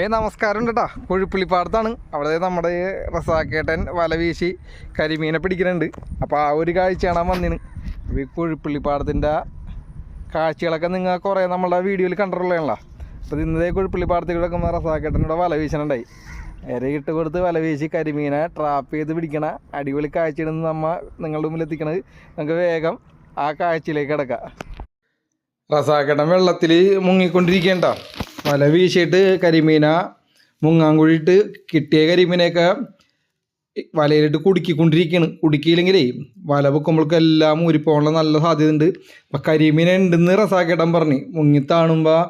ഏയ് നമസ്കാരം ഉണ്ട് കേട്ടോ കുഴിപ്പുള്ളിപ്പാടത്താണ് അവിടെ നമ്മുടെ റസാക്കേട്ടൻ വല വീശി കരിമീനെ പിടിക്കുന്നുണ്ട്. അപ്പോൾ ആ ഒരു കാഴ്ചയാണ് വന്നിന്. അപ്പോൾ ഈ കുഴിപ്പുള്ളിപ്പാടത്തിന്റെ കാഴ്ചകളൊക്കെ നിങ്ങൾ കുറേ നമ്മളുടെ വീഡിയോയിൽ കണ്ടിട്ടുള്ളതാണല്ലോ. അപ്പോൾ ഇന്നത്തെ കുഴിപ്പുള്ളിപ്പാടത്തിൽ കിടക്കുന്ന റസാക്കേട്ടനോട് വല വീശണുണ്ടായി. ഇര ഇട്ട് കൊടുത്ത് വല വീശി കരിമീനെ ട്രാപ്പ് ചെയ്ത് പിടിക്കണ അടിപൊളി കാഴ്ചയാണ് നമ്മ നിങ്ങളുടെ മുമ്പിൽ എത്തിക്കണത്. നമുക്ക് വേഗം ആ കാഴ്ചയിലേക്ക് കിടക്കാം. റസാക്കേട്ടൻ വെള്ളത്തിൽ മുങ്ങിക്കൊണ്ടിരിക്കേണ്ട വല വീശിയിട്ട് കരിമീന മുങ്ങാൻ കൂടിയിട്ട് കിട്ടിയ കരിമീനൊക്കെ വലയിലിട്ട് കുടുക്കിക്കൊണ്ടിരിക്കുകയാണ് കുടുക്കിയില്ലെങ്കിലേ വല വെക്കുമ്പോഴേക്കും എല്ലാം ഊരിപ്പോകാനുള്ള നല്ല സാധ്യത ഉണ്ട് അപ്പം കരിമീന ഉണ്ടെന്ന് റസാക്കിടാൻ പറഞ്ഞ് മുങ്ങിത്താണുമ്പോൾ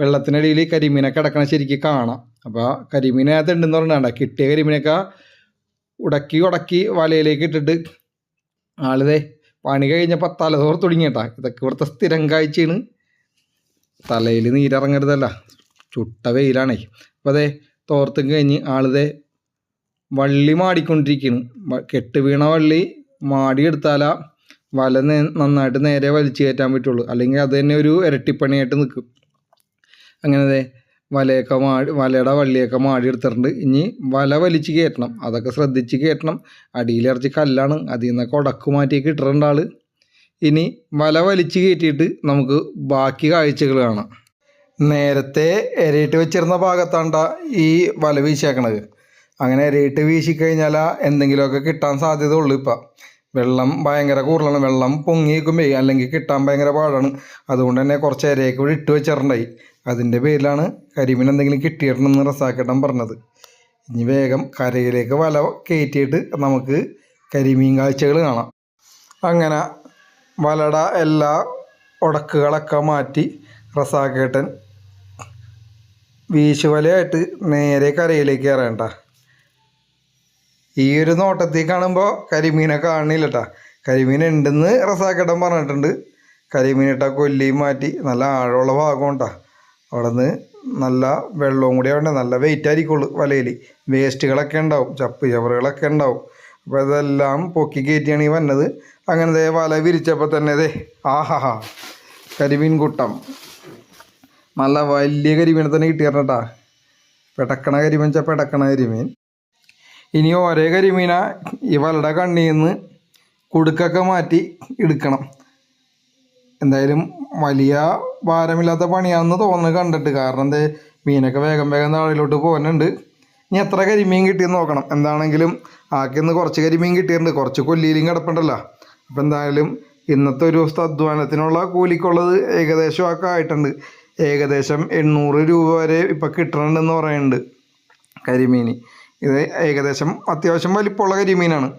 വെള്ളത്തിനടിയിൽ കരിമീനെ കിടക്കണ ശരിക്കും കാണാം. അപ്പോൾ കരിമീനകത്ത് ഉണ്ടെന്ന് പറഞ്ഞാണ്ട കിട്ടിയ കരിമീനൊക്കെ ഉടക്കി ഉടക്കി വലയിലേക്ക് ഇട്ടിട്ട് ആളിതേ പണി കഴിഞ്ഞപ്പോൾ തലതോർ തുടങ്ങിയിട്ടാ. ഇതൊക്കെ ഇവിടുത്തെ സ്ഥിരം കാഴ്ചയാണ്. തലയിൽ നീരിറങ്ങരുതല്ല. ചുട്ട വെയിലാണേ. അപ്പോൾ അതെ തോർത്തും കഴിഞ്ഞ് ആളിതേ വള്ളി മാടിക്കൊണ്ടിരിക്കുന്നു. കെട്ട് വീണ വള്ളി മാടിയെടുത്താലാ വല നന്നായിട്ട് നേരെ വലിച്ചു കയറ്റാൻ പറ്റുള്ളൂ. അല്ലെങ്കിൽ അത് തന്നെ ഒരു ഇരട്ടിപ്പണിയായിട്ട് നിൽക്കും. അങ്ങനെ വലയൊക്കെ മാടി വലയുടെ വള്ളിയൊക്കെ മാടി എടുത്തിട്ടുണ്ട് ഇനി വല വലിച്ച് കയറ്റണം. അതൊക്കെ ശ്രദ്ധിച്ച് കയറ്റണം. അടിയിലിറച്ചി കല്ലാണ്. അതിൽ നിന്നൊക്കെ ഉടക്ക് ഇട്ടിട്ടുണ്ട് ആൾ. ഇനി വല വലിച്ചു കയറ്റിയിട്ട് നമുക്ക് ബാക്കി കാഴ്ചകൾ കാണാം. നേരത്തെ എരയിട്ട് വെച്ചിരുന്ന ഭാഗത്താണ്ട ഈ വല വീശിയാക്കണത്. അങ്ങനെ എരയിട്ട് വീശിക്കഴിഞ്ഞാൽ എന്തെങ്കിലുമൊക്കെ കിട്ടാൻ സാധ്യത ഉള്ളൂ ഇപ്പം. വെള്ളം ഭയങ്കര കൂടുതലാണ്. വെള്ളം പൊങ്ങി നിൽക്കുമ്പോൾ അല്ലെങ്കിൽ കിട്ടാൻ ഭയങ്കര പാടാണ്. അതുകൊണ്ട് തന്നെ കുറച്ച് എരയൊക്കെ ഇവിടെ ഇട്ട് വെച്ചിട്ടുണ്ടായി. അതിന്റെ പേരിലാണ് കരിമീൻ എന്തെങ്കിലും കിട്ടിയിട്ടുണ്ടെന്ന് റസാക്കേട്ടൻ പറഞ്ഞത്. ഇനി വേഗം കരയിലേക്ക് വല കയറ്റിയിട്ട് നമുക്ക് കരിമീൻ കാഴ്ചകൾ കാണാം. അങ്ങനെ വലട എല്ലാ ഉടക്കുകളൊക്കെ മാറ്റി റസാക്കേട്ടൻ വീശുവലയായിട്ട് നേരെ കരയിലേക്ക് കയറേണ്ട. ഈ ഒരു നോട്ടത്തിൽ കാണുമ്പോൾ കരിമീനെ കാണില്ല കേട്ടാ കരിമീൻ ഉണ്ടെന്ന് റസാക്കേട്ടൻ പറഞ്ഞിട്ടുണ്ട്. കരിമീനിട്ട കൊല്ലിയും മാറ്റി നല്ല ആഴമുള്ള ഭാഗം ഉണ്ടാ അവിടെ നിന്ന് നല്ല വെള്ളവും കൂടി ആവണ്ടേ? നല്ല വെയിറ്റ് ആയിരിക്കുള്ളൂ വലയിൽ വേസ്റ്റുകളൊക്കെ ഉണ്ടാവും ചപ്പ് ചവറുകളൊക്കെ ഉണ്ടാവും. അപ്പോൾ ഇതെല്ലാം പൊക്കി കയറ്റിയാണ് ഈ വന്നത്. അങ്ങനെ ദേ വല വിരിച്ചപ്പോൾ തന്നെ ദേ ആഹാ കരിമീൻ കൂട്ടം നല്ല വലിയ കരിമീനെ തന്നെ കിട്ടിയാർന്നട്ടാ പെടക്കണ കരിമീൻ വെച്ചാൽ പെടക്കണ കരിമീൻ. ഇനി ഓരോ കരിമീന ഈ വലയുടെ കണ്ണിൽ നിന്ന് കുടുക്കൊക്കെ മാറ്റി എടുക്കണം. എന്തായാലും വലിയ ഭാരമില്ലാത്ത പണിയാണെന്ന് തോന്നുന്നു കണ്ടിട്ട്. കാരണം എന്താ മീനൊക്കെ വേഗം വേഗം താഴെയിലോട്ട് പോകുന്നുണ്ട് ഇനി എത്ര കരിമീൻ കിട്ടിയെന്ന് നോക്കണം. എന്താണെങ്കിലും ആക്കിന്ന് കുറച്ച് കരിമീൻ കിട്ടിയിട്ടുണ്ട്. കുറച്ച് കൊല്ലിയിലും കിടപ്പുണ്ടല്ലോ. അപ്പം എന്തായാലും ഇന്നത്തെ ഒരു ദിവസത്തെ അധ്വാനത്തിനുള്ള കൂലിക്കുള്ളത് ഏകദേശം ഒക്കെ ആയിട്ടുണ്ട്. ഏകദേശം എണ്ണൂറ് രൂപ വരെ ഇപ്പം കിട്ടണമെന്ന് പറയുന്നുണ്ട് കരിമീൻ ഇത് ഏകദേശം അത്യാവശ്യം വലിപ്പമുള്ള കരിമീനാണ്.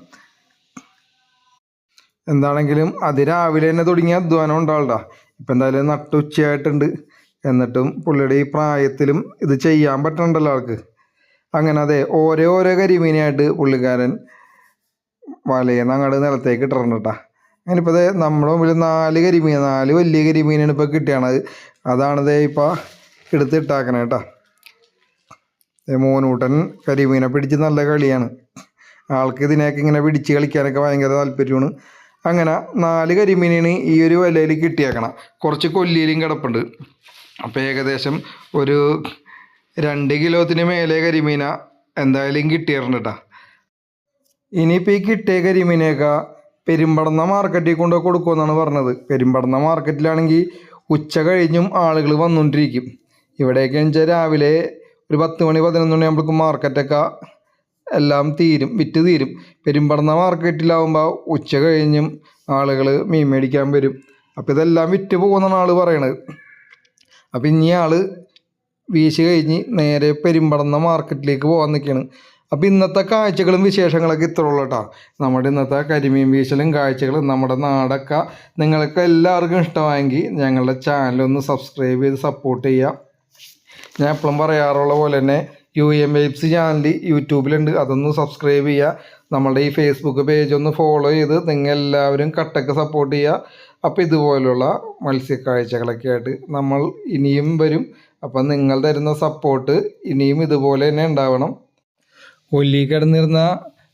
എന്താണെങ്കിലും അതിരാവിലെ തന്നെ തുടങ്ങിയ അധ്വാനം ഉണ്ടാവണ്ട ഇപ്പം എന്തായാലും നട്ടുച്ചയായിട്ടുണ്ട്. എന്നിട്ടും പുള്ളിയുടെ ഈ പ്രായത്തിലും ഇത് ചെയ്യാൻ പറ്റണ്ടല്ലോ ആൾക്ക്. അങ്ങനെ അതെ ഓരോ ഓരോ കരിമീനായിട്ട് പുള്ളിക്കാരൻ വലയെന്ന് അങ്ങോട്ട് നിലത്തേക്ക് ഇട്ടിട്ടുണ്ട് കേട്ടാ. അങ്ങനെ ഇപ്പോൾ നമ്മുടെ മുമ്പിൽ നാല് കരിമീൻ നാല് വലിയ കരിമീനാണ് ഇപ്പോൾ കിട്ടിയാണത്. അതാണ് ദേ ഇപ്പോൾ എടുത്ത് ഇട്ടാക്കണേ കേട്ടാ മോനൂട്ടൻ കരിമീനെ പിടിച്ച് നല്ല കളിയാണ്. ആൾക്ക് ഇതിനെയൊക്കെ ഇങ്ങനെ പിടിച്ച് കളിക്കാനൊക്കെ ഭയങ്കര താല്പര്യമാണ്. അങ്ങനെ നാല് കരിമീനാണ് ഈ ഒരു വലയിൽ കിട്ടിയേക്കണം. കുറച്ച് കൊല്ലിയിലും കിടപ്പുണ്ട്. അപ്പോൾ ഏകദേശം ഒരു രണ്ട് കിലോത്തിന് മേലെ കരിമീന എന്തായാലും കിട്ടിയിട്ടുണ്ട് കേട്ടോ ഇനിയിപ്പോൾ ഈ കിട്ടിയ കരിമീനൊക്കെ പെരുമ്പടന്ന മാർക്കറ്റിൽ കൊണ്ട് കൊടുക്കുമെന്നാണ് പറഞ്ഞത്. പെരുമ്പടന്ന മാർക്കറ്റിലാണെങ്കിൽ ഉച്ച കഴിഞ്ഞും ആളുകൾ വന്നുകൊണ്ടിരിക്കും ഇവിടെയൊക്കെ വെച്ചാൽ രാവിലെ ഒരു പത്ത് മണി പതിനൊന്ന് മണിയാകുമ്പോഴേക്കും മാർക്കറ്റൊക്കെ എല്ലാം തീരും വിറ്റ് തീരും. പെരുമ്പടന്ന മാർക്കറ്റിലാവുമ്പോൾ ഉച്ച കഴിഞ്ഞും ആളുകൾ മീൻ മേടിക്കാൻ വരും. അപ്പോൾ ഇതെല്ലാം വിറ്റ് പോകുമെന്നാണ് ആൾ പറയണത്. അപ്പോൾ ഇനി ആൾ വീശി കഴിഞ്ഞ് നേരെ പെരുമ്പടന്ന മാർക്കറ്റിലേക്ക് പോകാൻ നിൽക്കുകയാണ്. അപ്പോൾ ഇന്നത്തെ കാഴ്ചകളും വിശേഷങ്ങളൊക്കെ ഇത്ര ഉള്ളൂ കേട്ടോ. നമ്മുടെ ഇന്നത്തെ കരിമീൻ വീശലും കാഴ്ചകളും നമ്മുടെ നാടക്ക നിങ്ങൾക്ക് എല്ലാവർക്കും ഇഷ്ടമായെങ്കിൽ ഞങ്ങളുടെ ചാനലൊന്ന് സബ്സ്ക്രൈബ് ചെയ്ത് സപ്പോർട്ട് ചെയ്യുക. ഞാൻ എപ്പോഴും പറയാറുള്ള പോലെ തന്നെ യു എം വെബ്സ് ചാനൽ യൂട്യൂബിലുണ്ട്. അതൊന്ന് സബ്സ്ക്രൈബ് ചെയ്യുക. നമ്മളുടെ ഈ ഫേസ്ബുക്ക് പേജ് ഒന്ന് ഫോളോ ചെയ്ത് നിങ്ങൾ എല്ലാവരും കട്ടൊക്കെ സപ്പോർട്ട് ചെയ്യുക. അപ്പോൾ ഇതുപോലുള്ള മത്സ്യക്കാഴ്ചകളൊക്കെ ആയിട്ട് നമ്മൾ ഇനിയും വരും. അപ്പം നിങ്ങൾ തരുന്ന സപ്പോർട്ട് ഇനിയും ഇതുപോലെ തന്നെ ഉണ്ടാവണം. ഒല്ലി കിടന്നിരുന്ന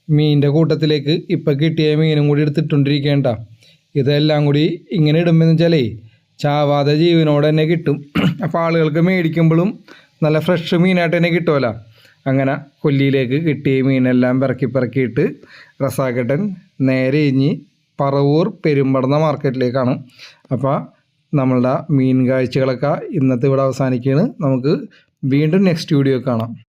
മീനിന്റെ കൂട്ടത്തിലേക്ക് ഇപ്പം കിട്ടിയ മീനും കൂടി എടുത്തിട്ടുണ്ടിരിക്കേണ്ട ഇതെല്ലാം കൂടി ഇങ്ങനെ ഇടുമ്പോൾ വെച്ചാലേ ചാവാതെ ജീവനോട് തന്നെ കിട്ടും. അപ്പോൾ ആളുകൾക്ക് മേടിക്കുമ്പോഴും നല്ല ഫ്രഷ് മീനായിട്ട് തന്നെ കിട്ടുമല്ലോ അങ്ങനെ കൊല്ലിയിലേക്ക് കിട്ടിയ മീനെല്ലാം പിറക്കി പിറക്കിയിട്ട് റസാക്കട്ടൻ നേരെ ഇഞ്ഞി പറവൂർ പെരുമ്പടന്ന മാർക്കറ്റിലേക്കാണ് അപ്പോൾ നമ്മളുടെ മീൻ കാഴ്ചകളൊക്കെ ഇന്നത്തെ ഇവിടെ അവസാനിക്കുകയാണ്. നമുക്ക് വീണ്ടും നെക്സ്റ്റ് വീഡിയോ കാണാം.